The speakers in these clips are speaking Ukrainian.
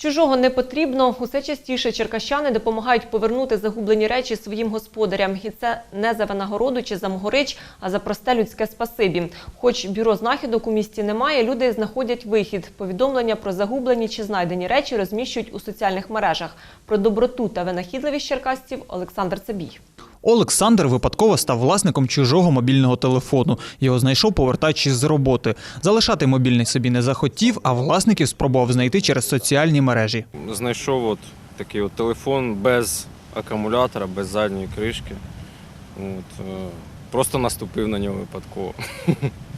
Чужого не потрібно. Усе частіше черкащани допомагають повернути загублені речі своїм господарям. І це не за винагороду чи за могорич, а за просте людське спасибі. Хоч бюро знахідок у місті немає, люди знаходять вихід. Повідомлення про загублені чи знайдені речі розміщують у соціальних мережах. Про доброту та винахідливість черкасців Олександр Цебій. Олександр випадково став власником чужого мобільного телефону. Його знайшов, повертаючись з роботи. Залишати мобільний собі не захотів, а власників спробував знайти через соціальні мережі. знайшов от такий от телефон без акумулятора, без задньої кришки. От, е, просто наступив на нього випадково.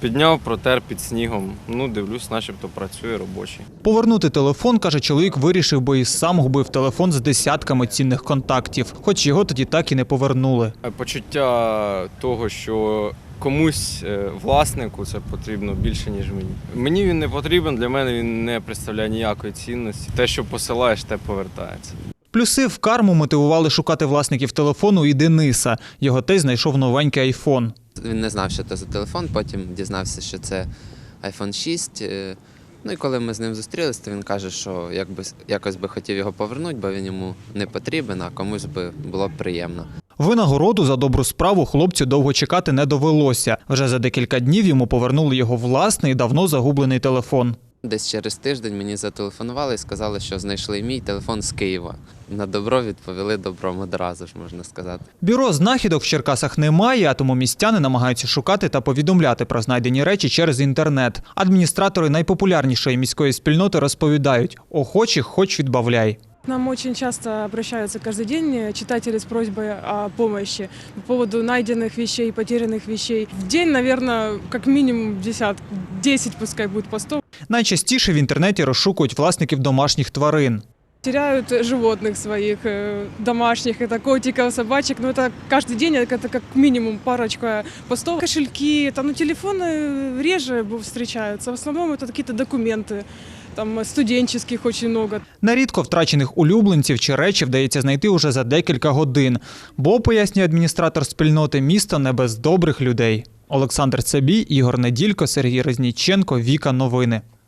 Підняв, протер під снігом. Ну, дивлюсь, начебто працює робочий. Повернути телефон, каже чоловік, вирішив, бо і сам губив телефон з десятками цінних контактів, хоч його тоді так і не повернули. Е, Почуття того, що комусь е, власнику це потрібно більше, ніж мені. Мені він не потрібен, для мене він не представляє ніякої цінності. Те, що посилаєш, те повертається. Плюси в карму мотивували шукати власників телефону і Дениса. Його тесть знайшов новенький айфон. Він не знав, що це за телефон, потім дізнався, що це iPhone 6. е, Ну і коли ми з ним зустрілися, то він каже, що якби якось би хотів його повернути, бо він йому не потрібен, а комусь би було б приємно. Винагороду за добру справу хлопцю довго чекати не довелося. Вже за декілька днів йому повернули його власний давно загублений телефон. Десь через тиждень мені зателефонували і сказали, що знайшли мій телефон з Києва. На добро відповіли добром одразу ж, можна сказати. Бюро знахідок в Черкасах немає, а тому містяни намагаються шукати та повідомляти про знайдені речі через інтернет. Адміністратори найпопулярнішої міської спільноти розповідають: охочих хоч відбавляй. К Нам очень часто обращаются каждый день читатели с просьбой о помощи по поводу найденных вещей, потерянных вещей. В день, наверное, как минимум десят, 10 пускай будет постов. Найчастіше в інтернеті розшукують власників домашніх тварин. Теряют животных своих, э, домашних, это котиков, собачек. Но это каждый день, это как минимум парочка постов. Кошельки, там, ну, телефоны реже бу- встречаются. В основном это какие-то документы, там, студенческих очень много. Нарідко втрачених улюбленців чи речі вдається знайти уже за декілька годин. Бо, пояснює адміністратор спільноти, місто не без добрих людей. Олександр Цебій, Ігор Неділько, Сергій Резніченко, Віка Новини.